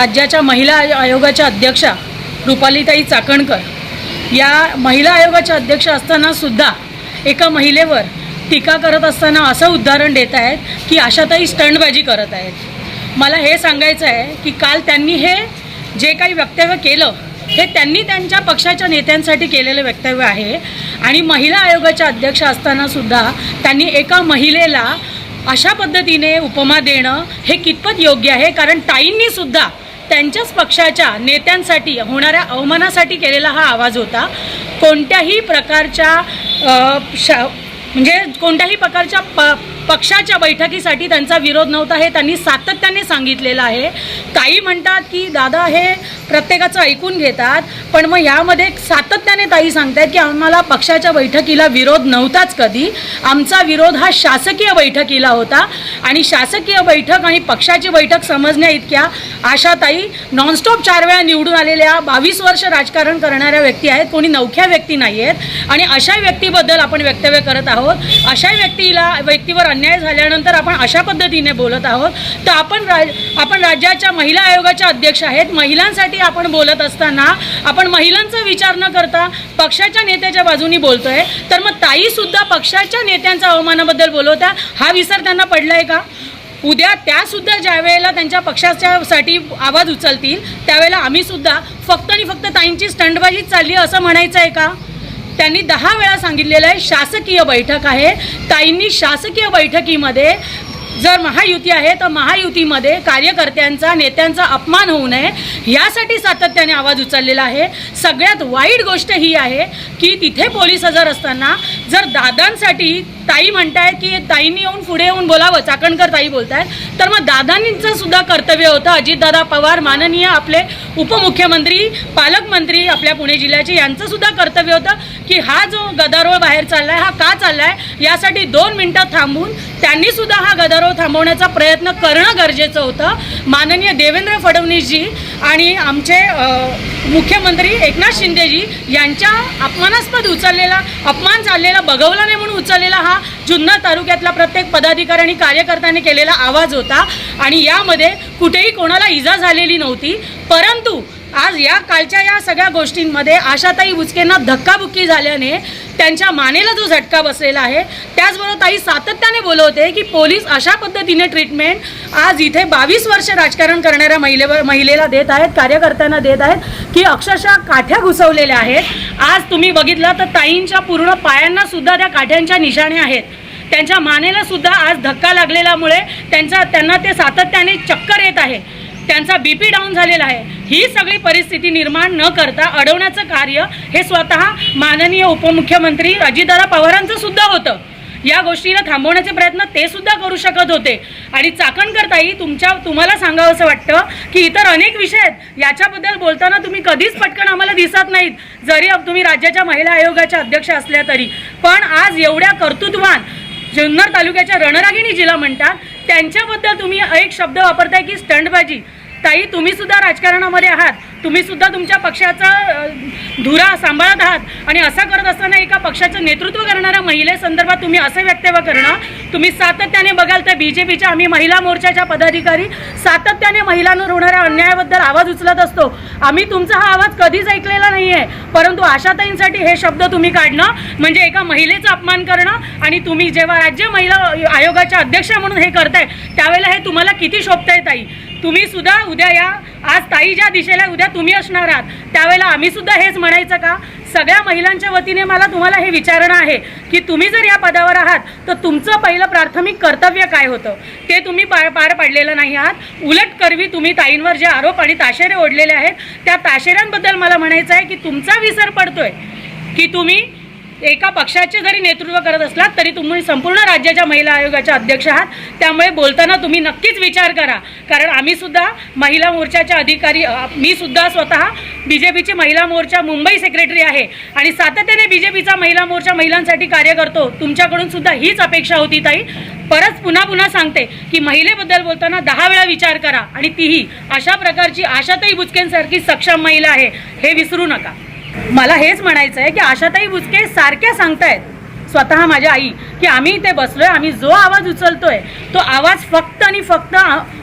राज्याच्या महिला आयोगाच्या अध्यक्षा रुपालीताई चाकणकर. या महिला आयोगाच्या अध्यक्ष असतानासुद्धा एका महिलेवर टीका करत असताना असं उदाहरण देत आहेत की आशाताई स्टंटबाजी करत आहेत. मला हे सांगायचं आहे की काल त्यांनी हे जे काही वक्तव्य केलं हे त्यांनी त्यांच्या पक्षाच्या नेत्यांसाठी केलेलं वक्तव्य आहे आणि महिला आयोगाच्या अध्यक्ष असतानासुद्धा त्यांनी एका महिलेला अशा पद्धतीने उपमा देणं हे कितपत योग्य आहे? कारण ताईंनीसुद्धा त्यांच्याच पक्षाच्या नेत्यांसाठी होणाऱ्या अवमानासाठी केलेला हा आवाज होता. कोणत्याही प्रकारच्या शा म्हणजे कोणत्याही प्रकारच्या प पक्षाच्या बैठकीसाठी त्यांचा विरोध नव्हता हे त्यांनी सातत्याने सांगितलेलं आहे. ताई म्हणतात की दादा हे प्रत्येकाचं ऐकून घेतात पण मग यामध्ये सातत्याने ताई सांगतायत की आम्हाला पक्षाच्या बैठकीला विरोध नव्हताच कधी. आमचा विरोध हा शासकीय बैठकीला होता आणि शासकीय बैठक आणि पक्षाची बैठक समजण्या इतक्या आशाताई नॉनस्टॉप चार वेळा निवडून आलेल्या बावीस वर्ष राजकारण करणाऱ्या व्यक्ती आहेत. कोणी नवख्या व्यक्ती नाही आहेत आणि अशा व्यक्तीबद्दल आपण वक्तव्य करत आहोत. अशा व्यक्तीला व्यक्तीवर अन्याय झाल्यानंतर आपण अशा पद्धतीने बोलत आहोत. तर आपण राज आपण राज्याच्या महिला आयोगाच्या अध्यक्ष आहेत. महिलांसाठी आपण बोलत असताना आपण महिलांचा विचार न करता पक्षाच्या नेत्याच्या बाजूनी बोलतोय. तर मग ताईसुद्धा पक्षाच्या नेत्यांच्या अवमानाबद्दल बोलवत्या. हा विसर त्यांना पडलाय का? उद्या त्यासुद्धा ज्या वेळेला त्यांच्या पक्षाच्यासाठी आवाज उचलतील त्यावेळेला आम्ही सुद्धा फक्त आणि फक्त ताईंची स्टंडबाजीच चालली असं म्हणायचं आहे का? त्यांनी दहा वेळा सांगितलेलं आहे शासकीय बैठक आहे. ताईंनी शासकीय बैठकीमध्ये जर महायुती आहे तर महायुतीमध्ये कार्यकर्त्यांचा नेत्यांचा अपमान होऊ नये. यासाठी सातत्याने आवाज उचललेला आहे. सगळ्यात वाईट गोष्ट ही आहे की तिथे पोलीस हजर असताना जर दादांसाठी ताई म्हणतायत की ताईंनी येऊन पुढे येऊन बोलावं चाकणकर ताई बोलतायत तर मग दादांचं सुद्धा कर्तव्य होतं. अजितदादा पवार माननीय आपले उपमुख्यमंत्री पालकमंत्री आपल्या पुणे जिल्ह्याचे यांचं सुद्धा कर्तव्य होतं की हा जो गदारोळ बाहेर चाललाय हा का चाललाय यासाठी दोन मिनटं थांबून त्यांनी सुद्धा हा गदारोळ थांबवण्याचा प्रयत्न करणं गरजेचं होतं. माननीय देवेंद्र फडणवीसजी आणि आमचे मुख्यमंत्री एकनाथ शिंदेजी यांच्या अपमानास्पद उचललेला अपमान चाललेला बघवला नाही म्हणून उचललेला हा हा जुन्नर तालुक्यातला प्रत्येक पदाधिकारी आणि कार्यकर्त्यांनी केलेला आवाज होता. आणि यामध्ये कुठेही कोणाला इजा झालेली नव्हती. परंतु आज या कालच्या या सगळ्या गोष्टींमध्ये आशाताई बुचकेंना धक्काबुक्की झाल्याने त्यांच्या मानेला जो झटका बसलेला आहे त्याचबरोबर ताई सातत्याने बोलवते की पोलीस अशा पद्धतीने ट्रीटमेंट आज इथे बावीस वर्ष राजकारण करणाऱ्या महिलेवर महिलेला देत आहेत कार्यकर्त्यांना देत आहेत की अक्षरशः काठ्या घुसवलेल्या आहेत. आज तुम्ही बघितलं तर ताईंच्या पूर्ण पायांना सुद्धा त्या काठ्यांच्या निशाण्या आहेत. त्यांच्या मानेला सुद्धा आज धक्का लागलेल्यामुळे त्यांचा त्यांना ते सातत्याने चक्कर येत आहे. त्यांचा बी पी डाऊन झालेला आहे. ही सगळी परिस्थिती निर्माण न करता अडवण्याचं कार्य हे स्वतः माननीय उपमुख्यमंत्री अजितदादा पवारांचं सुद्धा होतं. या गोष्टीला थांबवण्याचे प्रयत्न ते सुद्धा करू शकत होते. आणि चाकण ताई तुमच्या तुम्हाला सांगावं असं वाटतं की इतर अनेक विषय आहेत. याच्याबद्दल बोलताना तुम्ही कधीच पटकन आम्हाला दिसत नाहीत. जरी तुम्ही राज्याच्या महिला आयोगाच्या अध्यक्ष असल्या तरी. पण आज एवढ्या कर्तृत्वान जुन्नर तालुक्याच्या रणरागिणी जिला म्हणतात त्यांच्याबद्दल तुम्ही एक शब्द वापरताय की स्टंटबाजी. ताई तुम्ही सुद्धा राजकारणामध्ये आहात. तुम्ही सुद्धा तुमच्या पक्षाचा धुरा सांभाळत आहात. आणि असं करत असताना एका पक्षाचं नेतृत्व करणाऱ्या महिलेसंदर्भात तुम्ही असे वक्तव्य करणं तुम्ही सातत्याने बघाल तर बी जे पीच्या आम्ही महिला मोर्चाच्या पदाधिकारी सातत्याने महिलांवर होणाऱ्या अन्यायाबद्दल आवाज उचलत असतो. आम्ही तुमचा हा आवाज कधीच ऐकलेला नाही आहे परंतु आशाताईंसाठी हे शब्द तुम्ही काढणं म्हणजे एका महिलेचा अपमान करणं आणि तुम्ही जेव्हा राज्य महिला आयोगाच्या अध्यक्ष म्हणून हे करताय त्यावेळेला हे तुम्हाला किती शोभताय ताई? तुम्ही सुद्धा उद्या या. आज ताई ज्या दिशेला उद्या तुम्ही असणार आहात त्यावेळेला आम्ही सुद्धा हेच म्हणायचं का? सगळ्या महिलांच्या वतीने मला तुम्हाला हे विचारणं आहे की तुम्ही जर या पदावर आहात तर तुमचं पहिलं प्राथमिक कर्तव्य काय होतं? ते तुम्ही पार पार पाडलेलं नाही आहात. उलट करवी तुम्ही ताईंवर जे आरोप आणि ताशेरे ओढलेले आहेत त्या ताशेऱ्यांबद्दल मला म्हणायचं आहे की तुमचा विसर पडतोय की तुम्ही एका पक्षाचे जरी नेतृत्व करत असलात तरी तुम्ही संपूर्ण राज्याच्या महिला आयोगाच्या अध्यक्ष आहात. त्यामुळे बोलताना तुम्ही नक्कीच विचार करा. कारण आम्ही सुद्धा महिला मोर्चाच्या अधिकारी मी सुद्धा स्वतः बी जे पीची महिला मोर्चा मुंबई सेक्रेटरी आहे. आणि सातत्याने बी जे पीचा महिला मोर्चा महिलांसाठी कार्य करतो. तुमच्याकडून सुद्धा हीच अपेक्षा होती ताई. परत पुन्हा पुन्हा सांगते की महिलेबद्दल बोलताना दहा वेळा विचार करा. आणि तीही. अशा प्रकारची आशाताई बुचकेंसारखी सक्षम महिला आहे. हे विसरू नका. मला हेच म्हणायचं आहे की आशाताई बुचके सारख्या सांगतायत. स्वतः माझ्या आई की आम्ही इथे बसलोय आम्ही जो आवाज उचलतोय तो आवाज फक्त आणि फक्त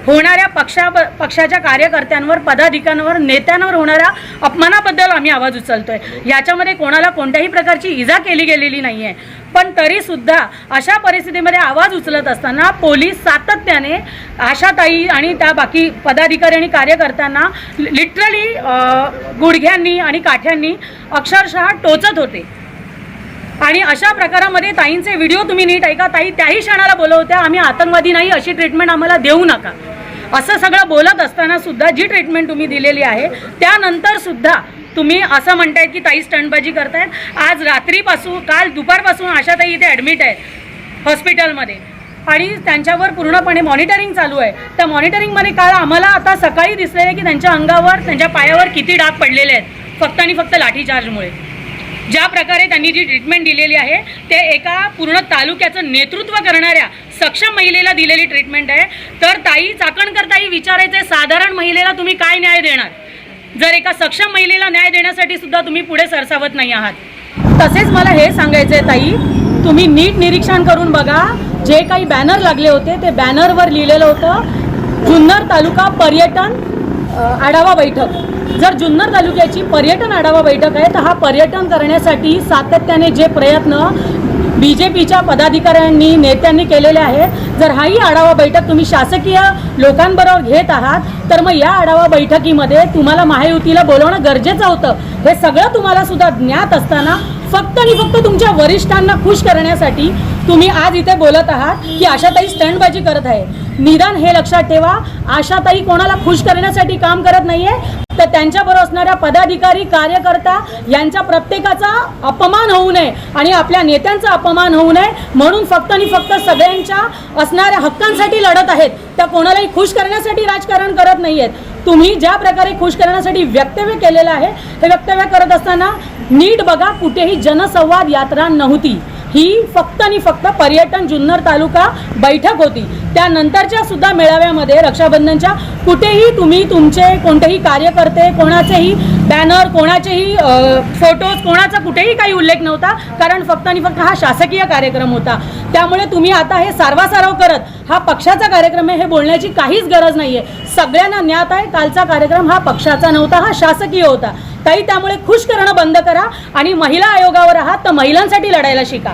होणाऱ्या पक्षा पक्षाच्या कार्यकर्त्यांवर पदाधिकाऱ्यांवर नेत्यांवर होणाऱ्या अपमानाबद्दल आम्ही आवाज उचलतोय. याच्यामध्ये कोणाला कोणत्याही प्रकारची इजा केली गेलेली नाही आहे पण तरीसुद्धा अशा परिस्थितीमध्ये आवाज उचलत असताना पोलीस सातत्याने आशाताई आणि त्या बाकी पदाधिकारी आणि कार्यकर्त्यांना लिटरली गुडघ्यांनी आणि काठ्यांनी अक्षरशः टोचत होते. आणि अशा प्रकारामध्ये ताईंचे व्हिडिओ तुम्ही नीट ऐका. ताई त्याही क्षणाला बोलवत्या आम्ही आतंकवादी नाही अशी ट्रीटमेंट आम्हाला देऊ नका. असं सगळं बोलत असताना सुद्धा जी ट्रीटमेंट तुम्ही दिलेली आहे त्यानंतर सुद्धा तुम्ही असं म्हणतायत की ताई स्टंटबाजी करतायत. आज रात्रीपासून काल दुपारपासून अशा ताई इथे ॲडमिट आहेत हॉस्पिटलमध्ये आणि त्यांच्यावर पूर्णपणे मॉनिटरिंग चालू आहे. त्या मॉनिटरिंगमध्ये काल आम्हाला आता सकाळी दिसलेलं आहे की त्यांच्या अंगावर त्यांच्या पायावर किती डाग पडलेले आहेत. फक्त आणि फक्त लाठीचार्जमुळे. ज्या प्रकारे त्यांनी जी ट्रीटमेंट दिलेली आहे ते एका पूर्ण तालुक्याचं नेतृत्व करणाऱ्या सक्षम महिलेला दिलेली ट्रीटमेंट आहे. तर ताई चाकणकर ताई विचारायचे साधारण महिलेला तुम्ही काय न्याय देणार? जर एका सक्षम महिलेला न्याय देण्यासाठी सुद्धा तुम्ही पुढे सरसावत नाही आहात. तसेच मला हे सांगायचं आहे ताई तुम्ही नीट निरीक्षण करून बघा. जे काही बॅनर लागले होते ते बॅनरवर लिहिलेलं होतं जुन्नर तालुका पर्यटन आढावा बैठक. जर जुन्नर तालुक्याची पर्यटन आढावा बैठक आहे तर हा पर्यटन करण्यासाठी सातत्याने जे प्रयत्न बी जे पीच्या पदाधिकाऱ्यांनी नेत्यांनी केलेले आहेत जर हाही आढावा बैठक तुम्ही शासकीय लोकांबरोबर घेत आहात तर मग या आढावा बैठकीमध्ये तुम्हाला महायुतीला बोलवणं गरजेचं होतं. हे सगळं तुम्हाला सुद्धा ज्ञात असताना फक्त आणि फक्त तुमच्या वरिष्ठांना खुश करण्यासाठी तुम्ही आज इथे बोलत आहात की आशाताई स्टंटबाजी करत आहे. निदान हे लक्षात ठेवा आशाताई कोणाला खुश करण्यासाठी काम करत नाहीये तर त्यांच्याबरोबर असणाऱ्या पदाधिकारी कार्यकर्ता यांच्या प्रत्येकाचा अपमान होऊ नये आणि आपल्या नेत्यांचा अपमान होऊ नये. म्हणून फक्त आणि फक्त सगळ्यांच्या असणाऱ्या हक्कांसाठी लढत आहेत. त्या कोणालाही खुश करण्यासाठी राजकारण करत नाही आहेत तुम्ही ज्या प्रकारे खुश करण्यासाठी वक्तव्य केलेलं आहे हे वक्तव्य करत असताना नीट बघा कुठेही जनसंवाद यात्रा नव्हती. ही फक्त आणि फक्त पर्यटन जुन्नर तालुका बैठक होती. त्यानंतरच्या सुद्धा मेळाव्यामध्ये रक्षाबंधनच्या कुठेही तुम्ही तुमचे कोणतेही कार्यकर्ते कोणाचेही बॅनर कोणाचेही फोटोज कोणाचा कुठेही काही उल्लेख नव्हता कारण फक्त आणि फक्त हा शासकीय कार्यक्रम होता. त्यामुळे तुम्ही आता हे सारवासारव करत हा पक्षाचा कार्यक्रम आहे हे बोलण्याची काहीच गरज नाही आहे सगळ्यांना ज्ञात आहे कालचा कार्यक्रम हा पक्षाचा नव्हता हा शासकीय होता. ताई त्यामुळे खुश करणं बंद करा आणि महिला आयोगावर आहात तर महिलांसाठी लढायला शिका.